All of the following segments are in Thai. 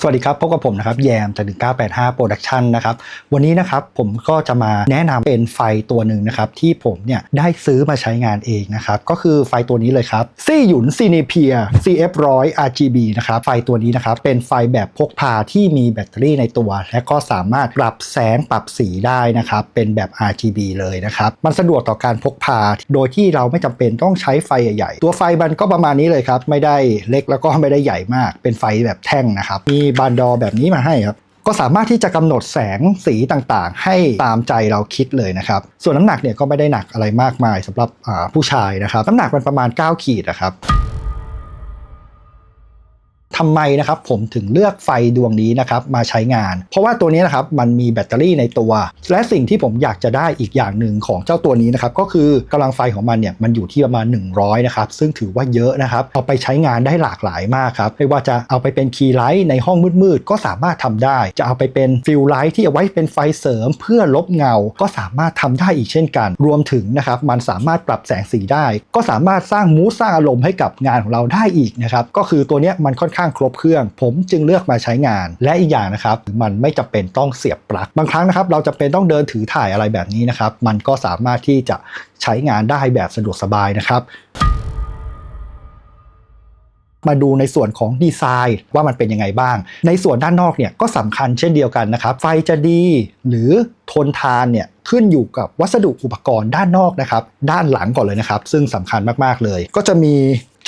สวัสดีครับพบกับผมนะครับแยมจาก 1985 Production นะครับ วันนี้นะครับผมก็จะมาแนะนำเป็นไฟตัวหนึ่งนะครับ ที่ผมเนี่ยได้ซื้อมาใช้งานเองนะครับ ก็คือไฟตัวนี้เลยครับซี่หยุนซีเนเพีย CF100 RGB นะครับ ไฟตัวนี้นะครับ เป็นไฟแบบพกพาที่มีแบตเตอรี่ในตัว และก็สามารถปรับแสงปรับสีได้นะครับ เป็นแบบ RGB เลยนะครับ มันสะดวกต่อการพกพา โดยที่เราไม่จำเป็นต้องใช้ไฟใหญ่ๆตัวไฟมันก็ประมาณนี้เลยครับไม่ได้เล็กแล้วก็ไม่ได้ใหญ่มากเป็นไฟแบบแท่งนะครับมีีบานดอแบบนี้มาให้ครับก็สามารถที่จะกำหนดแสงสีต่างๆ ให้ตามใจเราคิดเลยนะครับ ส่วนน้ำหนักเนี่ยก็ไม่ได้หนักอะไรมากมายสำหรับผู้ชายนะครับ น้ำหนักมันประมาณ 9 ขีดนะครับ ทำไมนะครับผมถึงเลือกไฟดวงนี้นะครับมาใช้งาน เพราะว่าตัวนี้นะครับมันมีแบตเตอรี่ในตัว และสิ่งที่ผมอยากจะได้อีกอย่างหนึ่งของเจ้าตัวนี้นะครับก็คือกำลังไฟของมันเนี่ยมันอยู่ที่ประมาณ 100นะครับซึ่งถือว่าเยอะนะครับเอาไปใช้งานได้หลากหลายมากครับไม่ว่าจะเอาไปเป็นคีย์ไลท์ในห้องมืดๆก็สามารถทำได้ จะเอาไปเป็นฟิลไลท์ที่เอาไว้เป็นไฟเสริมเพื่อลบเงา ก็สามารถทำได้อีกเช่นกัน รวมถึงนะครับมันสามารถปรับแสงสีได้ ก็สามารถสร้างมูสสร้างอารมณ์ให้กับงานของเราได้อีกนะครับก็คือตัวนี้มันค่อนข้างครบเครื่อง ผมจึงเลือกมาใช้งาน และอีกอย่างนะครับ มันไม่จำเป็นต้องเสียบปลั๊กบางครั้งนะครับ เราจะเป็นต้องเดินถือถ่ายอะไรแบบนี้นะครับ มันก็สามารถที่จะใช้งานได้แบบสะดวกสบายนะครับมาดูในส่วนของดีไซน์ว่ามันเป็นยังไงบ้าง ในส่วนด้านนอกเนี่ยก็สำคัญเช่นเดียวกันนะครับ ไฟจะดีหรือทนทานเนี่ยขึ้นอยู่กับวัสดุอุปกรณ์ด้านนอกนะครับ ด้านหลังก่อนเลยนะครับ ซึ่งสำคัญมากๆเลย ก็จะมี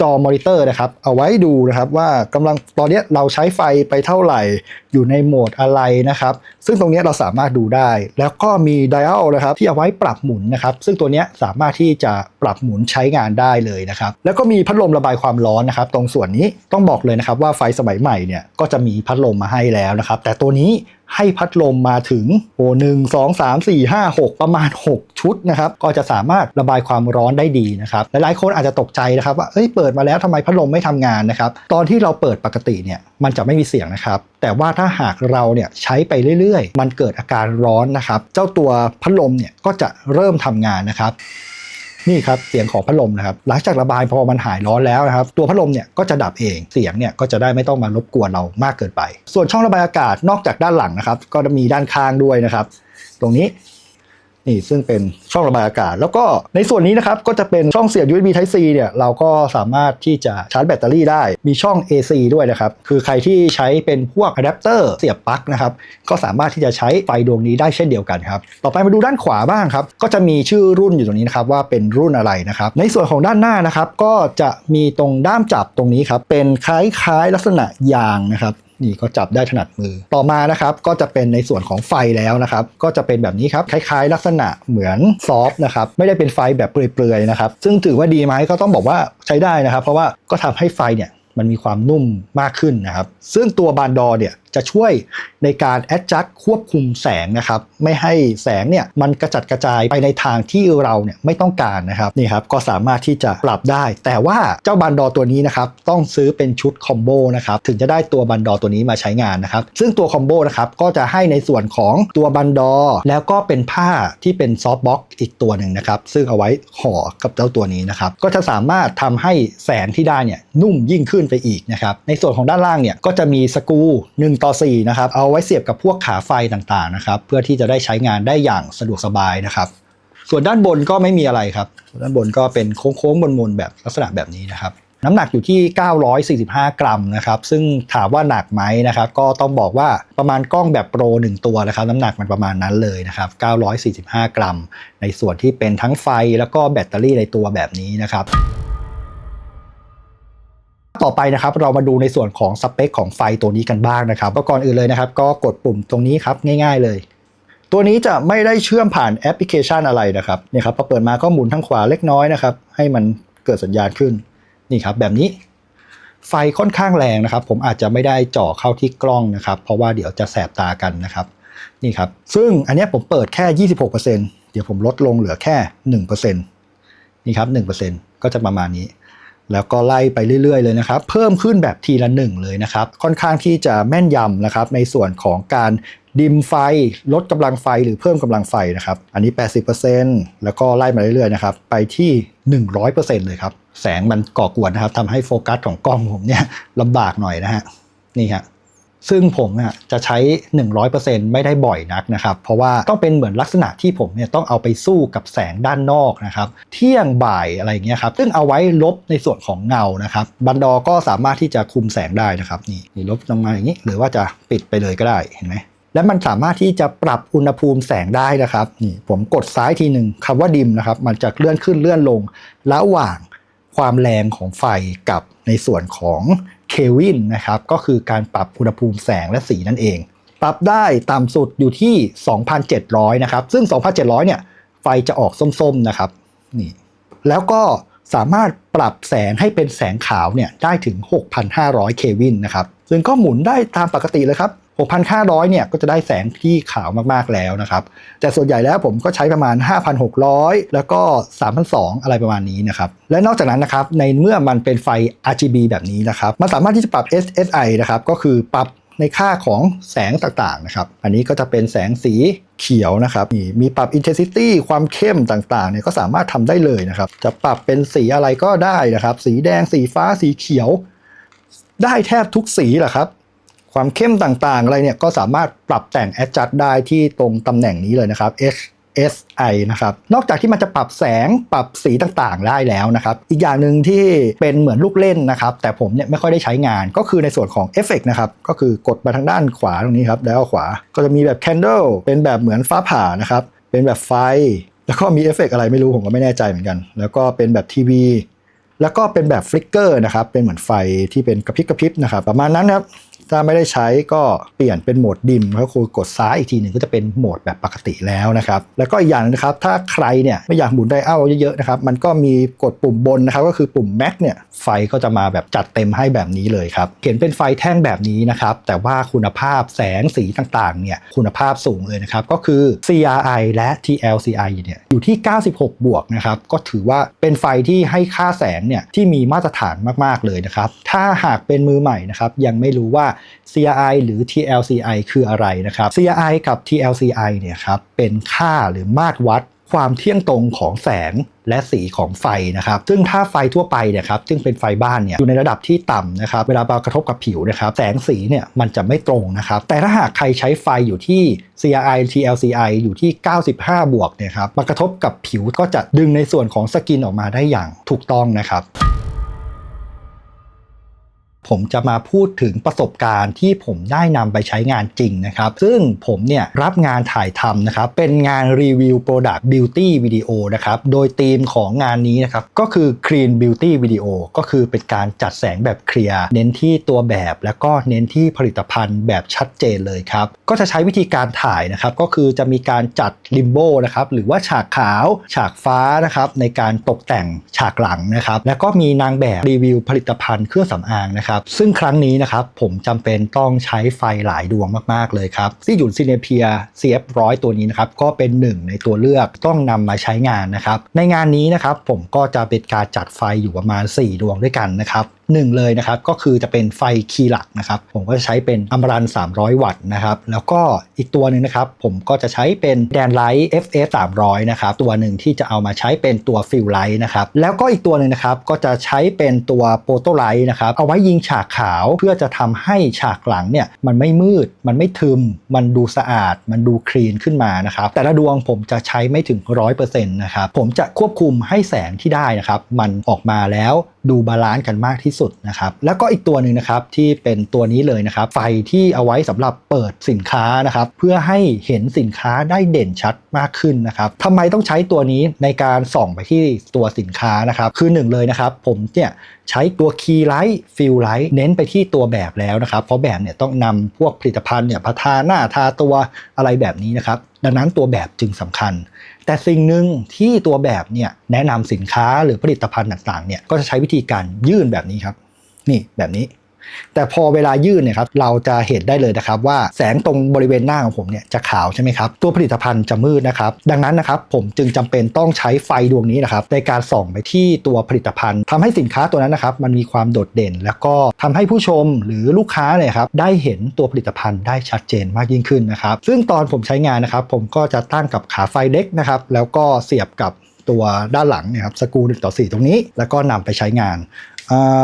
จอมอนิเตอร์นะครับ เอาไว้ดูนะครับว่ากำลังตอนนี้เราใช้ไฟไปเท่าไหร่ อยู่ในโหมดอะไรนะครับ ซึ่งตรงนี้เราสามารถดูได้ แล้วก็มีไดอัลนะครับที่เอาไว้ปรับหมุนนะครับ ซึ่งตัวนี้สามารถที่จะปรับหมุนใช้งานได้เลยนะครับ แล้วก็มีพัดลมระบายความร้อนนะครับ ตรงส่วนนี้ต้องบอกเลยนะครับว่าไฟสมัยใหม่เนี่ยก็จะมีพัดลมมาให้แล้วนะครับ แต่ตัวนี้ ให้พัดลมมาถึงโอ้หนึ่งสองสามสี่ห้าหกประมาณ 6 ชุดนะครับก็จะสามารถระบายความร้อนได้ดีนะครับหลายๆคนอาจจะตกใจนะครับว่าเอ้ยเปิดมาแล้วทำไมพัดลมไม่ทำงานนะครับตอนที่เราเปิดปกติเนี่ยมันจะไม่มีเสียงนะครับแต่ว่าถ้าหากเราเนี่ยใช้ไปเรื่อยๆ มันเกิดอาการร้อนนะครับ เจ้าตัวพัดลมเนี่ยก็จะเริ่มทำงานนะครับ นี่ครับเสียงของพัดลมนะครับหลังจากระบายพอมันหายร้อนแล้วนะครับตัวพัดลมเนี่ยก็จะดับเองเสียงเนี่ยก็จะได้ไม่ต้องมารบกวนเรามากเกินไป ส่วนช่องระบายอากาศนอกจากด้านหลังนะครับ ก็จะมีด้านข้างด้วยนะครับ ตรงนี้ นี่ซึ่งเป็นช่องระบายอากาศ แล้วก็ในส่วนนี้นะครับก็จะเป็นช่องเสียบ USB Type C เนี่ยเราก็สามารถที่จะชาร์จแบตเตอรี่ได้ มีช่อง AC ด้วยนะครับ คือใครที่ใช้เป็นพวกอะแดปเตอร์เสียบปลั๊กนะครับ ก็สามารถที่จะใช้ไฟดวงนี้ได้เช่นเดียวกันครับ ต่อไปมาดูด้านขวาบ้างครับ ก็จะมีชื่อรุ่นอยู่ตรงนี้นะครับว่าเป็นรุ่นอะไรนะครับ ในส่วนของด้านหน้านะครับก็จะมีตรงด้ามจับตรงนี้ครับเป็นคล้ายๆลักษณะยางนะครับ นี่ก็จับได้ถนัดมือ ต่อมานะครับก็จะเป็นในส่วนของไฟแล้วนะครับ ก็จะเป็นแบบนี้ครับคล้ายๆ ลักษณะเหมือนซอฟนะครับไม่ได้เป็นไฟแบบเปลือยๆนะครับซึ่งถือว่าดีไหมก็ต้องบอกว่าใช้ได้นะครับ เพราะว่าก็ทำให้ไฟเนี่ยมันมีความนุ่มมากขึ้นนะครับ ซึ่งตัวบานดอเนี่ยจะช่วยในการ adjust ควบคุมแสงนะครับไม่ให้แสงเนี่ยมันกระจัดกระจายไปในทางที่เราเนี่ยไม่ต้องการนะครับนี่ครับก็สามารถที่จะปรับได้ แต่ว่าเจ้าบันดอตัวนี้นะครับต้องซื้อเป็นชุดคอมโบนะครับถึงจะได้ตัวบันดอตัวนี้มาใช้งานนะครับซึ่งตัวคอมโบนะครับก็จะให้ในส่วนของตัวบันดอ แล้วก็เป็นผ้าที่เป็นซอฟต์บ็อกอีกตัวหนึ่งนะครับซึ่งเอาไว้ห่อกับเจ้าตัวนี้นะครับก็จะสามารถทำให้แสงที่ได้เนี่ยนุ่มยิ่งขึ้นไปอีกนะครับในส่วนของด้านล่างเนี่ยก็จะมีสกรู1 ต่อ 4 นะครับ เอาไว้เสียบกับพวกขาไฟต่างๆนะครับ เพื่อที่จะได้ใช้งานได้อย่างสะดวกสบายนะครับ ส่วนด้านบนก็ไม่มีอะไรครับ ด้านบนก็เป็นโค้งๆมนๆแบบลักษณะแบบนี้นะครับ น้ำหนักอยู่ที่ 945 กรัมนะครับ ซึ่งถามว่าหนักไหมนะครับ ก็ต้องบอกว่าประมาณกล้องแบบโปร 1 ตัวนะครับ น้ำหนักมันประมาณนั้นเลยนะครับ 945 กรัม ในส่วนที่เป็นทั้งไฟแล้วก็แบตเตอรี่ในตัวแบบนี้นะครับ ต่อไปนะครับเรามาดูในส่วนของสเปคของไฟตัวนี้กันบ้างนะครับก็ก่อนอื่นเลยนะครับ ก็กดปุ่มตรงนี้ครับง่าย ๆ เลย ตัวนี้จะไม่ได้เชื่อมผ่านแอปพลิเคชันอะไรนะครับเนี่ยครับพอเปิดมาก็หมุนทางขวาเล็กน้อยนะครับให้มันเกิดสัญญาณขึ้นนี่ครับแบบนี้ไฟค่อนข้างแรงนะครับ ผมอาจจะไม่ได้เจ่อเข้าที่กล้องนะครับ เพราะว่าเดี๋ยวจะแสบตากันนะครับนี่ครับ ซึ่งอันนี้ผมเปิดแค่ 26%เดี๋ยวผมลดลงเหลือแค่ 1%นี่ครับ 1%ก็จะประมาณนี้ แล้วก็ไล่ไปเรื่อยๆเลยนะครับ เพิ่มขึ้นแบบทีละหนึ่งเลยนะครับ ค่อนข้างที่จะแม่นยำนะครับ ในส่วนของการดิมไฟ ลดกำลังไฟหรือเพิ่มกำลังไฟนะครับ อันนี้ 80%แล้วก็ไล่มาเรื่อยๆนะครับ ไปที่ 100%เลยครับ แสงมันก่อกวนนะครับทำให้โฟกัสของกล้องผมเนี่ยลำบากหน่อยนะฮะ นี่ฮะ ซึ่งผมเนี่ยจะใช้ 100%ไม่ได้บ่อยนักนะครับ เพราะว่าต้องเป็นเหมือนลักษณะที่ผมเนี่ยต้องเอาไปสู้กับแสงด้านนอกนะครับเที่ยงบ่ายอะไรอย่างเงี้ยครับซึ่งเอาไว้ลบในส่วนของเงานะครับ บันดอก็สามารถที่จะคุมแสงได้นะครับนี่นี่ลบลงมาอย่างนี้ หรือว่าจะปิดไปเลยก็ได้เห็นไหมและมันสามารถที่จะปรับอุณหภูมิแสงได้นะครับนี่ผมกดซ้ายทีหนึ่งคำว่าดิมนะครับ มันจะเลื่อนขึ้นเลื่อนลง ระหว่างความแรงของไฟกับในส่วนของ วินนะครับก็คือการปรับอุณหภูมิแสงและสีนั่นเอง ปรับได้ต่ำสุดอยู่ที่ 2,700 นะครับ ซึ่ง 2,700 เนี่ย ไฟจะออกส้มๆนะครับนี่แล้วก็สามารถปรับแสงให้เป็นแสงขาวเนี่ยได้ถึง 6,500 เควินนะครับ ซึ่งก็หมุนได้ตามปกติเลยครับ 6,500เนี่ยก็จะได้แสงที่ขาวมากๆแล้วนะครับ แต่ส่วนใหญ่แล้วผมก็ใช้ประมาณ 5,600 แล้วก็3,200 อะไรประมาณนี้นะครับ และนอกจากนั้นนะครับ ในเมื่อมันเป็นไฟ RGB แบบนี้นะครับ มันสามารถที่จะปรับ SSI นะครับ ก็คือปรับในค่าของแสงต่างๆนะครับ อันนี้ก็จะเป็นแสงสีเขียวนะครับ มีปรับ intensity ความเข้มต่างๆเนี่ยก็สามารถทำได้เลยนะครับ จะปรับเป็นสีอะไรก็ได้นะครับ สีแดง สีฟ้า สีเขียว ได้แทบทุกสีแหละครับ ความเข้มต่างๆ อะไรเนี่ยก็สามารถปรับแต่ง adjust ได้ที่ตรงตำแหน่งนี้เลยนะครับ HSI นะครับ นอกจากที่มันจะปรับแสงปรับสีต่างๆ ได้แล้วนะครับ อีกอย่างหนึ่งที่เป็นเหมือนลูกเล่นนะครับ แต่ผมเนี่ยไม่ค่อยได้ใช้งานก็คือในส่วนของเอฟเฟกนะครับ ก็คือกดมาทางด้านขวาตรงนี้ครับ แล้วขวา ก็จะมีแบบ candle เป็นแบบเหมือนฟ้าผ่านะครับ เป็นแบบไฟ แล้วก็มีเอฟเฟกอะไรไม่รู้ผมก็ไม่แน่ใจเหมือนกัน แล้วก็เป็นแบบทีวีแล้วก็เป็นแบบฟลิกเกอร์นะครับ เป็นเหมือนไฟที่เป็นกระพริบกระพริบนะครับ ประมาณนั้นครับ ถ้าไม่ได้ใช้ก็เปลี่ยนเป็นโหมดดิมก็คือกดซ้ายอีกทีหนึ่งก็จะเป็นโหมดแบบปกติแล้วนะครับแล้วก็อีกอย่างนะครับถ้าใครเนี่ยไม่อยากหมุนไดอัลเยอะๆนะครับมันก็มีกดปุ่มบนนะครับก็คือปุ่ม Max เนี่ยไฟก็จะมาแบบจัดเต็มให้แบบนี้เลยครับเห็นเป็นไฟแท่งแบบนี้นะครับแต่ว่าคุณภาพแสงสีต่างๆเนี่ยคุณภาพสูงเลยนะครับก็คือ CRI และ TLCI เนี่ยอยู่ที่ 96 บวกนะครับก็ถือว่าเป็นไฟที่ให้ค่าแสงเนี่ยที่มีมาตรฐานมากๆเลยนะครับถ้าหากเป็นมือใหม่นะครับยังไม่รู้ว่า CRI หรือ TLCI คืออะไรนะครับ CRI กับ TLCI เนี่ยครับเป็นค่าหรือมาตรวัดความเที่ยงตรงของแสงและสีของไฟนะครับ ซึ่งถ้าไฟทั่วไปเนี่ยครับ ซึ่งเป็นไฟบ้านเนี่ยอยู่ในระดับที่ต่ำนะครับ เวลามากระทบกับผิวนะครับ แสงสีเนี่ยมันจะไม่ตรงนะครับ แต่ถ้าหากใครใช้ไฟอยู่ที่ CRI TLCI อยู่ที่ 95 บวกเนี่ยครับ มากระทบกับผิวก็จะดึงในส่วนของสกินออกมาได้อย่างถูกต้องนะครับ ผมจะมาพูดถึงประสบการณ์ที่ผมได้นำไปใช้งานจริงนะครับ ซึ่งผมเนี่ยรับงานถ่ายทำนะครับ เป็นงานรีวิว Product Beauty Video นะครับ โดยธีมของงานนี้นะครับ ก็คือ Clean Beauty Video ก็คือเป็นการจัดแสงแบบเคลียร์ เน้นที่ตัวแบบ แล้วก็เน้นที่ผลิตภัณฑ์แบบชัดเจนเลยครับ ก็จะใช้วิธีการถ่ายนะครับ ก็คือจะมีการจัดริมโบนะครับ หรือว่าฉากขาว ฉากฟ้านะครับ ในการตกแต่งฉากหลังนะครับ แล้วก็มีนางแบบรีวิวผลิตภัณฑ์เครื่องสำอางนะครับซึ่งครั้งนี้นะครับผมจำเป็นต้องใช้ไฟหลายดวงมากๆเลยครับซี่หยุนซีเนเพีย CF 100 ตัวนี้นะครับก็เป็นหนึ่งในตัวเลือกต้องนำมาใช้งานนะครับในงานนี้นะครับผมก็จะเป็นการจัดไฟอยู่ประมาณ 4 ดวงด้วยกันนะครับ หนึ่งเลยนะครับก็คือจะเป็นไฟคีย์หลักนะครับผมก็จะใช้เป็นอัมรัน 300 วัตต์นะครับแล้วก็อีกตัวหนึ่งนะครับผมก็จะใช้เป็นแดนไลท์ FF 300นะครับตัวหนึ่งที่จะเอามาใช้เป็นตัวฟิลไลท์นะครับแล้วก็อีกตัวหนึ่งนะครับก็จะใช้เป็นตัวโปรโตไลท์นะครับเอาไว้ยิงฉากขาวเพื่อจะทำให้ฉากหลังเนี่ยมันไม่มืด มันไม่ทึม มันดูสะอาด มันดูคลีนขึ้นมานะครับแต่ละดวงผมจะใช้ไม่ถึง 100%นะครับผมจะควบคุมให้แสงที่ได้นะครับมันออกมาแล้ว ดูบาลานซ์กันมากที่สุดนะครับแล้วก็อีกตัวหนึ่งนะครับที่เป็นตัวนี้เลยนะครับไฟที่เอาไว้สำหรับเปิดสินค้านะครับเพื่อให้เห็นสินค้าได้เด่นชัดมากขึ้นนะครับทำไมต้องใช้ตัวนี้ในการส่องไปที่ตัวสินค้านะครับคือหนึ่งเลยนะครับผมเนี่ยใช้ตัวคีย์ไลท์ฟิลไลท์เน้นไปที่ตัวแบบแล้วนะครับ เพราะแบบเนี่ยต้องนำพวกผลิตภัณฑ์เนี่ยพาทาหน้าทาตัวอะไรแบบนี้นะครับดังนั้นตัวแบบจึงสำคัญ แต่สิ่งหนึ่งที่ตัวแบบเนี่ยแนะนำสินค้าหรือผลิตภัณฑ์ต่างๆเนี่ยก็จะใช้วิธีการยื่นแบบนี้ครับ นี่แบบนี้ แต่พอเวลายื่นเนี่ยครับเราจะเห็นได้เลยนะครับว่าแสงตรงบริเวณหน้าของผมเนี่ยจะขาวใช่ไหมครับตัวผลิตภัณฑ์จะมืดนะครับดังนั้นนะครับผมจึงจำเป็นต้องใช้ไฟดวงนี้นะครับในการส่องไปที่ตัวผลิตภัณฑ์ทำให้สินค้าตัวนั้นนะครับมันมีความโดดเด่น แล้วก็ทำให้ผู้ชมหรือลูกค้าเนี่ยครับได้เห็นตัวผลิตภัณฑ์ได้ชัดเจนมากยิ่งขึ้นนะครับซึ่งตอนผมใช้งานนะครับผมก็จะตั้งกับขาไฟเล็กนะครับแล้วก็เสียบกับตัวด้านหลังเนี่ยครับสกูหนึ่งต่อ 4 ตรงนี้ แล้วก็นำไปใช้งาน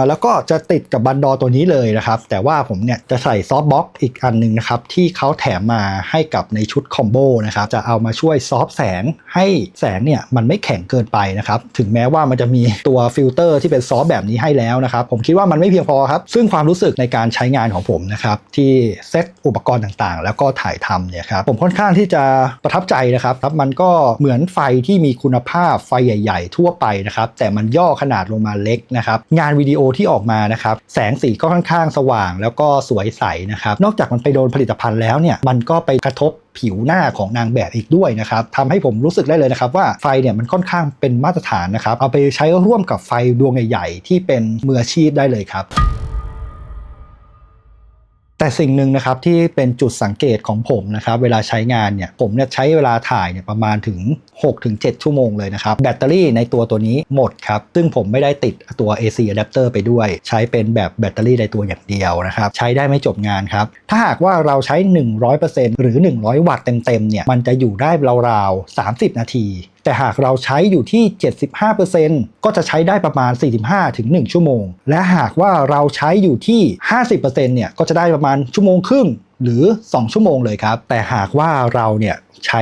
แล้วก็จะติดกับบันดอตัวนี้เลยนะครับ แต่ว่าผมเนี่ยจะใส่ซอฟบ็อกอีกอันหนึ่งนะครับ ที่เขาแถมมาให้กับในชุดคอมโบนะครับจะเอามาช่วยซอฟแสงให้แสงเนี่ยมันไม่แข็งเกินไปนะครับ ถึงแม้ว่ามันจะมีตัวฟิลเตอร์ที่เป็นซอฟแบบนี้ให้แล้วนะครับ ผมคิดว่ามันไม่เพียงพอครับ ซึ่งความรู้สึกในการใช้งานของผมนะครับ ที่เซตอุปกรณ์ต่างๆ แล้วก็ถ่ายทำเนี่ยครับผมค่อนข้างที่จะประทับใจนะครับครับมันก็เหมือนไฟที่มีคุณภาพไฟใหญ่ ๆ ทั่วไปนะครับแต่มันย่อขนาดลงมาเล็กนะครับงานวิดีโอที่ออกมานะครับแสงสีก็ค่อนข้างสว่าง แล้วก็สวยใสนะครับนอกจากมันไปโดนผลิตภัณฑ์แล้วเนี่ยมันก็ไปกระทบผิวหน้าของนางแบบอีกด้วยนะครับทำให้ผมรู้สึกได้เลยนะครับว่าไฟเนี่ยมันค่อนข้างเป็นมาตรฐานนะครับเอาไปใช้ร่วมกับไฟดวงใหญ่ๆที่เป็นมืออาชีพได้เลยครับ แต่สิ่งหนึ่งนะครับที่เป็นจุดสังเกตของผมนะครับเวลาใช้งานเนี่ยผมเนี่ยใช้เวลาถ่ายเนี่ยประมาณถึง 6-7 ชั่วโมงเลยนะครับ แบตเตอรี่ในตัวตัวนี้หมดครับ ซึ่งผมไม่ได้ติดตัว AC adapter ไปด้วย ใช้เป็นแบบแบตเตอรี่ในตัวอย่างเดียวนะครับ ใช้ได้ไม่จบงานครับ ถ้าหากว่าเราใช้ 100%หรือ 100 วัตต์เต็มๆเนี่ยมันจะอยู่ได้ราวๆ30 นาที แต่หากเราใช้อยู่ที่ 75%ก็จะใช้ได้ประมาณ 45-1 ชั่วโมง และหากว่าเราใช้อยู่ที่ 50%เนี่ยก็จะได้ประมาณชั่วโมงครึ่งหรือ 2 ชั่วโมงเลยครับ แต่หากว่าเราเนี่ยใช้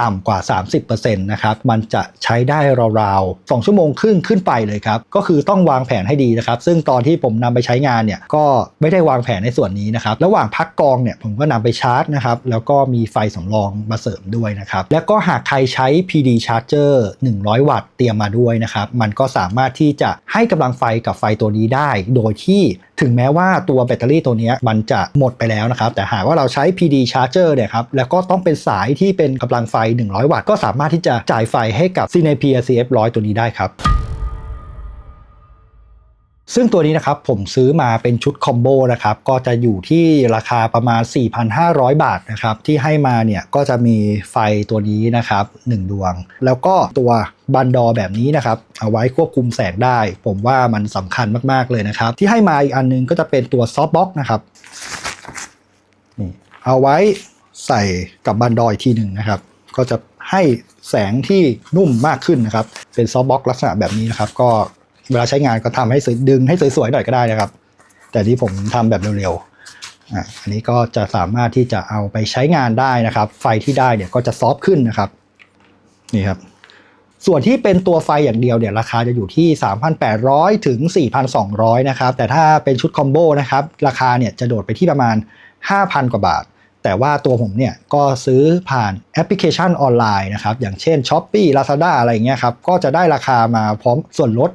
ต่ำกว่า 30%นะครับ มันจะใช้ได้ราวๆ2ชั่วโมงครึ่งขึ้นไปเลยครับ ก็คือต้องวางแผนให้ดีนะครับ ซึ่งตอนที่ผมนำไปใช้งานเนี่ย ก็ไม่ได้วางแผนในส่วนนี้นะครับ ระหว่างพักกองเนี่ยผมก็นำไปชาร์จนะครับ แล้วก็มีไฟสำรองมาเสริมด้วยนะครับ แล้วก็หากใครใช้ PD Charger 100 วัตต์เตรียมมาด้วยนะครับ มันก็สามารถที่จะให้กำลังไฟกับไฟตัวนี้ได้ โดยที่ ถึงแม้ว่าตัวแบตเตอรี่ตัวนี้มันจะหมดไปแล้วนะครับ แต่หากว่าเราใช้ PD Charger เนี่ยครับ แล้วก็ต้องเป็นสายที่เป็นกำลังไฟ 100 วัตต์ ก็สามารถที่จะจ่ายไฟให้กับ c n p CF 100 ตัวนี้ได้ครับ ซึ่งตัวนี้นะครับผมซื้อมาเป็นชุดคอมโบนะครับก็จะอยู่ที่ราคาประมาณ 4,500 บาทนะครับที่ให้มาเนี่ยก็จะมีไฟตัวนี้นะครับ1ดวง แล้วก็ตัวบันดอแบบนี้นะครับเอาไว้ควบคุมแสงได้ ผมว่ามันสำคัญมากๆเลยนะครับ ที่ให้มาอีกอันนึงก็จะเป็นตัวซอฟต์บ็อกนะครับนี่เอาไว้ใส่กับบันดออีกทีหนึ่งนะครับ ก็จะให้แสงที่นุ่มมากขึ้นนะครับ เป็นซอฟต์บ็อกลักษณะแบบนี้นะครับ ก็ เวลาใช้งานก็ทำให้สวยดึงให้สวยๆหน่อยก็ได้นะครับ แต่ที่ผมทำแบบเร็วๆอันนี้ก็จะสามารถที่จะเอาไปใช้งานได้นะครับ ไฟที่ได้เนี่ยก็จะซอฟขึ้นนะครับนี่ครับส่วนที่เป็นตัวไฟอย่างเดียวเนี่ยราคาจะอยู่ที่ 3,800 ถึง 4,200 นะครับ แต่ถ้าเป็นชุดคอมโบนะครับ ราคาเนี่ยจะโดดไปที่ประมาณ 5,000 กว่าบาท แต่ว่าตัวผมเนี่ยก็ซื้อผ่านแอปพลิเคชันออนไลน์นะครับ อย่างเช่น s h อ p e e Lazada อะไรเงี้ยครับ ก็จะได้ราคามาพร้อมส่วนลด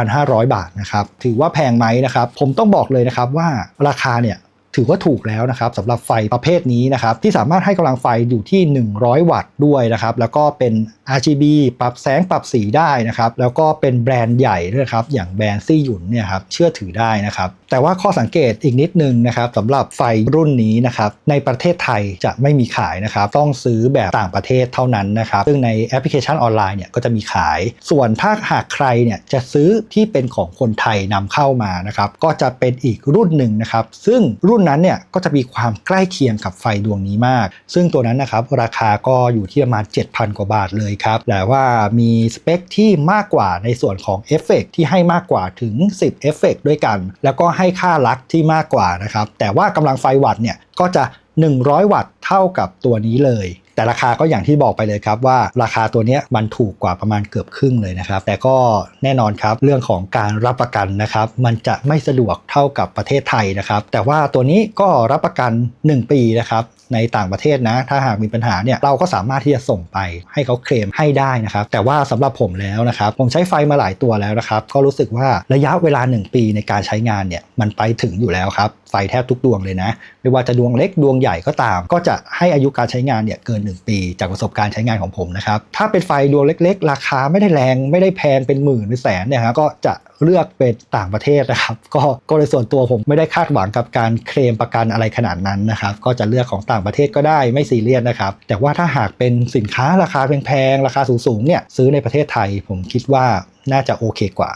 4,500 บาทนะครับ ถือว่าแพงไหมนะครับ ผมต้องบอกเลยนะครับว่าราคาเนี่ยถือว่าถูกแล้วนะครับสำหรับไฟประเภทนี้นะครับ ที่สามารถให้กำลังไฟอยู่ที่ 100 วัตต์ด้วยนะครับ แล้วก็เป็น RGB ปรับแสงปรับสีได้นะครับ แล้วก็เป็นแบรนด์ใหญ่ด้วยครับ อย่างแบรนด์ซี่หยุนเนี่ยครับเชื่อถือได้นะครับแต่ว่าข้อสังเกตอีกนิดนึงนะครับสำหรับไฟรุ่นนี้นะครับในประเทศไทยจะไม่มีขายนะครับต้องซื้อแบบต่างประเทศเท่านั้นนะครับซึ่งในแอปพลิเคชันออนไลน์เนี่ยก็จะมีขาย ส่วนถ้าหากใครเนี่ยจะซื้อที่เป็นของคนไทยนำเข้ามานะครับก็จะเป็นอีกรุ่นหนึ่งนะครับซึ่งรุ่นนั้นเนี่ยก็จะมีความใกล้เคียงกับไฟดวงนี้มาก ซึ่งตัวนั้นนะครับราคาก็อยู่ที่ประมาณ 7,000 กว่าบาทเลยครับแต่ว่ามีสเปคที่มากกว่าในส่วนของเอฟเฟกที่ให้มากกว่าถึง 10เอฟเฟกด้วยกัน แล้วก็ให้ค่าลักที่มากกว่านะครับ แต่ว่ากำลังไฟวัตต์เนี่ยก็จะ 100 วัตต์เท่ากับตัวนี้เลย แต่ราคาก็อย่างที่บอกไปเลยครับว่าราคาตัวนี้มันถูกกว่าประมาณเกือบครึ่งเลยนะครับ แต่ก็แน่นอนครับเรื่องของการรับประกันนะครับ มันจะไม่สะดวกเท่ากับประเทศไทยนะครับ แต่ว่าตัวนี้ก็รับประกัน 1 ปีนะครับ ในต่างประเทศนะ ถ้าหากมีปัญหาเนี่ยเราก็สามารถที่จะส่งไปให้เขาเคลมให้ได้นะครับ แต่ว่าสำหรับผมแล้วนะครับ ผมใช้ไฟมาหลายตัวแล้วนะครับ ก็รู้สึกว่าระยะเวลา 1 ปีในการใช้งานเนี่ยมันไปถึงอยู่แล้วครับ ไฟแทบทุกดวงเลยนะ ไม่ว่าจะดวงเล็กดวงใหญ่ก็ตาม ก็จะให้อายุการใช้งานเนี่ยเกิน 1 ปี จากประสบการณ์ใช้งานของผมนะครับถ้าเป็นไฟดวงเล็ก ๆ ราคาไม่ได้แรงไม่ได้แพงเป็นหมื่นหรือแสนเนี่ยครับก็จะเลือกเป็นต่างประเทศนะครับ ก็ก็ในส่วนตัวผมไม่ได้คาดหวังกับการเคลมประกันอะไรขนาดนั้นนะครับ ก็จะเลือกของต่างประเทศก็ได้ไม่ซีเรียสนะครับ แต่ว่าถ้าหากเป็นสินค้าราคาแพงๆราคาสูงๆเนี่ยซื้อในประเทศไทย ผมคิดว่าน่าจะโอเคกว่า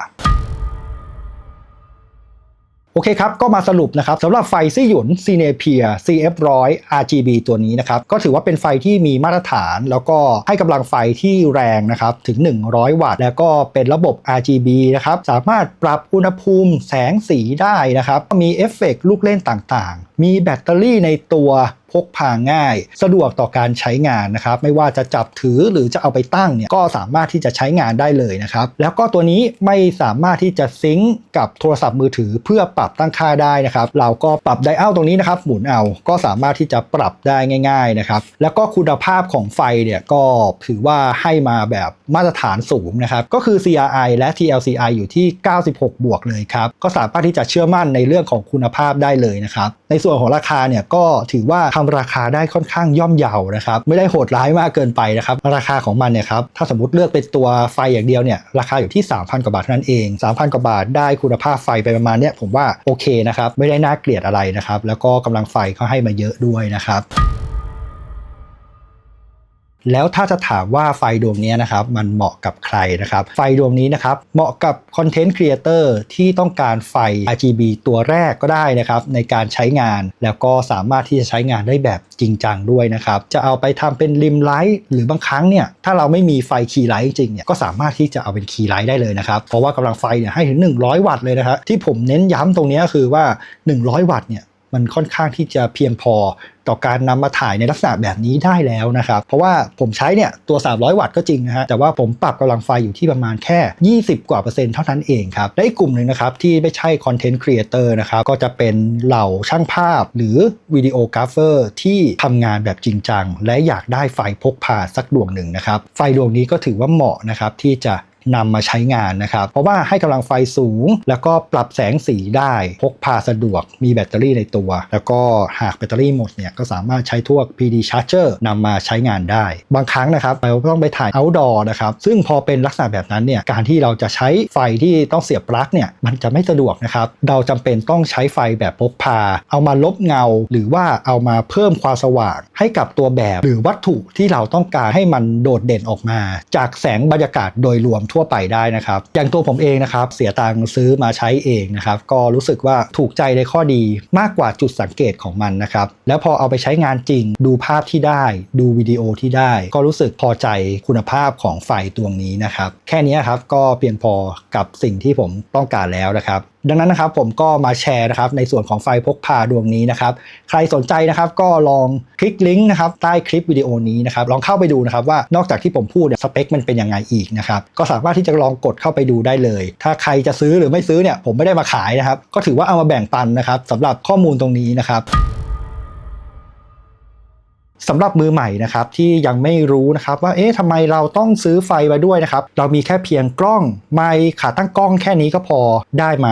โอเคครับ ก็มาสรุปนะครับสำหรับไฟซี่หยุน c n e p i e r CF100 RGB ตัวนี้นะครับ ก็ถือว่าเป็นไฟที่มีมาตรฐาน แล้วก็ให้กำลังไฟที่แรงนะครับ ถึง 100 วัตต์ แล้วก็เป็นระบบ RGB นะครับ สามารถปรับอุณหภูมิแสงสีได้นะครับ มีเอฟเฟกต์ลูกเล่นต่างๆ มีแบตเตอรี่ในตัวพกพาง่าย สะดวกต่อการใช้งานนะครับ ไม่ว่าจะจับถือหรือจะเอาไปตั้งเนี่ยก็สามารถที่จะใช้งานได้เลยนะครับ แล้วก็ตัวนี้ไม่สามารถที่จะซิงก์กับโทรศัพท์มือถือเพื่อปรับตั้งค่าได้นะครับ เราก็ปรับไดอัลตรงนี้นะครับหมุนเอาก็สามารถที่จะปรับได้ง่าย ๆนะครับ แล้วก็คุณภาพของไฟเนี่ยก็ถือว่าให้มาแบบมาตรฐานสูงนะครับ ก็คือ CRI และ TLCI อยู่ที่ 96 บวกเลยครับก็สามารถที่จะเชื่อมั่นในเรื่องของคุณภาพได้เลยนะครับในส่วนของราคาเนี่ยก็ถือว่าทำราคาได้ค่อนข้างย่อมเยาวนะครับไม่ได้โหดร้ายมากเกินไปนะครับราคาของมันเนี่ยครับถ้าสมมติเลือกเป็นตัวไฟอย่างเดียวเนี่ยราคาอยู่ที่ 3,000 กว่าบาทเท่านั้นเอง 3,000 กว่าบาทได้คุณภาพไฟไปประมาณเนี้ยผมว่าโอเคนะครับไม่ได้น่าเกลียดอะไรนะครับแล้วก็กำลังไฟเขาให้มาเยอะด้วยนะครับ แล้วถ้าจะถามว่าไฟดวงนี้นะครับมันเหมาะกับใครนะครับ ไฟดวงนี้นะครับเหมาะกับคอนเทนต์ครีเอเตอร์ที่ต้องการไฟ RGB ตัวแรกก็ได้นะครับ ในการใช้งานแล้วก็สามารถที่จะใช้งานได้แบบจริงจังด้วยนะครับ จะเอาไปทำเป็นริมไลท์หรือบางครั้งเนี่ยถ้าเราไม่มีไฟคีย์ไลท์จริงเนี่ยก็สามารถที่จะเอาเป็นคีย์ไลท์ได้เลยนะครับ เพราะว่ากำลังไฟเนี่ยให้ถึง 100 วัตต์เลยนะครับที่ผมเน้นย้ำตรงนี้ก็คือว่า 100 วัตต์เนี่ย มันค่อนข้างที่จะเพียงพอต่อการนำมาถ่ายในลักษณะแบบนี้ได้แล้วนะครับ เพราะว่าผมใช้เนี่ยตัว 300 วัตต์ก็จริงนะฮะแต่ว่าผมปรับกำลังไฟอยู่ที่ประมาณแค่ 20 กว่าเปอร์เซ็นต์เท่านั้นเองครับและอีกกลุ่มหนึ่งนะครับที่ไม่ใช่คอนเทนต์ครีเอเตอร์นะครับก็จะเป็นเหล่าช่างภาพ หรือวิดีโอกราฟเฟอร์ที่ทำงานแบบจริงจัง และอยากได้ไฟพกพาสักดวงหนึ่งนะครับไฟดวงนี้ก็ถือว่าเหมาะนะครับที่จะ นำมาใช้งานนะครับ เพราะว่าให้กำลังไฟสูง แล้วก็ปรับแสงสีได้ พกพาสะดวก มีแบตเตอรี่ในตัว แล้วก็หากแบตเตอรี่หมดเนี่ยก็สามารถใช้ทั่ว PD charger นำมาใช้งานได้ บางครั้งนะครับเราต้องไปถ่าย outdoor นะครับ ซึ่งพอเป็นลักษณะแบบนั้นเนี่ย การที่เราจะใช้ไฟที่ต้องเสียบปลั๊กเนี่ย มันจะไม่สะดวกนะครับ เราจำเป็นต้องใช้ไฟแบบพกพา เอามาลบเงา หรือว่าเอามาเพิ่มความสว่าง ให้กับตัวแบบ หรือวัตถุที่เราต้องการให้มันโดดเด่นออกมา จากแสงบรรยากาศโดยรวมทั่วไปได้นะครับ อย่างตัวผมเองนะครับ เสียตังค์ซื้อมาใช้เองนะครับ ก็รู้สึกว่าถูกใจในข้อดีมากกว่าจุดสังเกตของมันนะครับ แล้วพอเอาไปใช้งานจริง ดูภาพที่ได้ ดูวิดีโอที่ได้ ก็รู้สึกพอใจคุณภาพของไฟตัวนี้นะครับ แค่นี้ครับก็เพียงพอกับสิ่งที่ผมต้องการแล้วนะครับ ดังนั้นนะครับผมก็มาแชร์นะครับในส่วนของไฟพกพาดวงนี้นะครับ ใครสนใจนะครับก็ลองคลิกลิงก์นะครับใต้คลิปวิดีโอนี้นะครับลองเข้าไปดูนะครับว่านอกจากที่ผมพูดเนี่ยสเปคมันเป็นยังไงอีกนะครับก็สามารถที่จะลองกดเข้าไปดูได้เลย ถ้าใครจะซื้อหรือไม่ซื้อเนี่ยผมไม่ได้มาขายนะครับ ก็ถือว่าเอามาแบ่งปันนะครับสำหรับข้อมูลตรงนี้นะครับ สำหรับมือใหม่นะครับที่ยังไม่รู้นะครับว่าเอ๊ะทำไมเราต้องซื้อไฟมาด้วยนะครับ เรามีแค่เพียงกล้องไมค์ขาตั้งกล้องแค่นี้ก็พอได้ไหม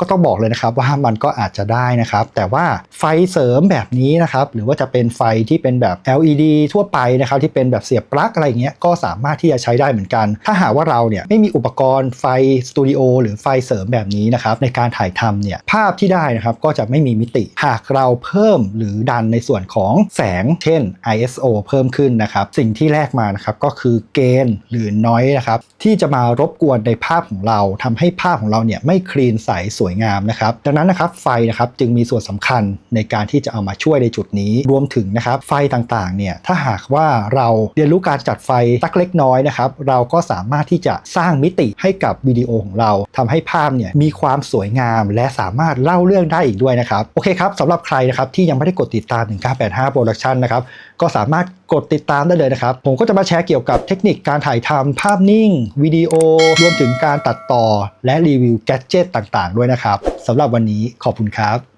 ก็ต้องบอกเลยนะครับว่ามันก็อาจจะได้นะครับ แต่ว่าไฟเสริมแบบนี้นะครับหรือว่าจะเป็นไฟที่เป็นแบบ LED ทั่วไปนะครับที่เป็นแบบเสียบปลั๊กอะไรเงี้ยก็สามารถที่จะใช้ได้เหมือนกัน ถ้าหากว่าเราเนี่ยไม่มีอุปกรณ์ไฟสตูดิโอหรือไฟเสริมแบบนี้นะครับในการถ่ายทำเนี่ยภาพที่ได้นะครับก็จะไม่มีมิติ หากเราเพิ่มหรือดันในส่วนของแสงเช่น ISO เพิ่มขึ้นนะครับสิ่งที่แรกมานะครับก็คือเกณฑ์หรือน้อยนะครับที่จะมารบกวนในภาพของเราทำให้ภาพของเราเนี่ยไม่คลีนใสสวยงามนะครับ ดังนั้นนะครับไฟนะครับจึงมีส่วนสำคัญในการที่จะเอามาช่วยในจุดนี้ รวมถึงนะครับไฟต่างๆเนี่ยถ้าหากว่าเราเรียนรู้การจัดไฟสักเล็กน้อยนะครับเราก็สามารถที่จะสร้างมิติให้กับวิดีโอของเราทำให้ภาพเนี่ยมีความสวยงาม และสามารถเล่าเรื่องได้อีกด้วยนะครับโอเคครับสำหรับใครนะครับที่ยังไม่ได้กดติดตาม 1985 Production นะครับก็สามารถกดติดตามได้เลยนะครับ ผมก็จะมาแชร์เกี่ยวกับเทคนิคการถ่ายทำภาพนิ่ง วิดีโอ รวมถึงการตัดต่อ และรีวิวแกดเจิตต่างๆ ด้วยนะนะครับสำหรับวันนี้ขอบคุณครับ